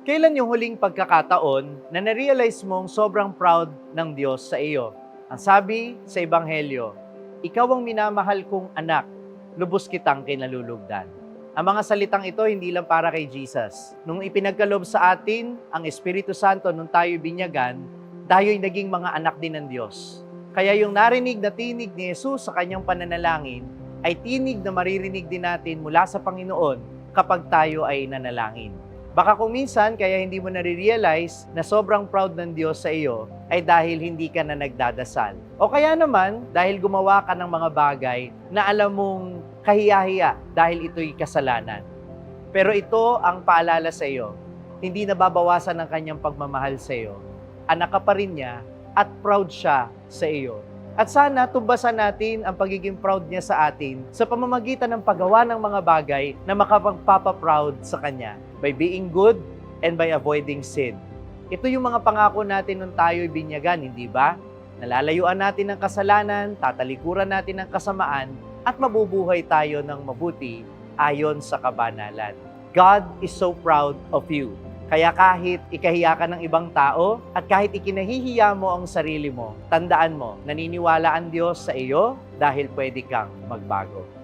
Kailan yung huling pagkakataon na narealize mong sobrang proud ng Diyos sa iyo? Ang sabi sa Ebanghelyo, Ikaw ang minamahal kong anak, lubos kitang kinalulugdan. Ang mga salitang ito hindi lang para kay Jesus. Nung ipinagkalob sa atin ang Espiritu Santo nung tayo binyagan, tayo'y naging mga anak din ng Diyos. Kaya yung narinig na tinig ni Jesus sa kanyang pananalangin ay tinig na maririnig din natin mula sa Panginoon kapag tayo ay nanalangin. Baka kung minsan kaya hindi mo nare-realize na sobrang proud ng Diyos sa iyo ay dahil hindi ka na nagdadasal. O kaya naman dahil gumawa ka ng mga bagay na alam mong kahiyahiya dahil ito'y kasalanan. Pero ito ang paalala sa iyo, hindi nababawasan ng kanyang pagmamahal sa iyo. Anak ka pa rin niya at proud siya sa iyo. At sana tumbasan natin ang pagiging proud niya sa atin sa pamamagitan ng paggawa ng mga bagay na makapagpapaproud sa Kanya by being good and by avoiding sin. Ito yung mga pangako natin nung tayo'y binyagan, hindi ba? Nalalayuan natin ng kasalanan, tatalikuran natin ng kasamaan, at mabubuhay tayo ng mabuti ayon sa kabanalan. God is so proud of you. Kaya kahit ikahiya ka ng ibang tao at kahit ikinahihiya mo ang sarili mo, tandaan mo, naniniwala ang Diyos sa iyo dahil pwede kang magbago.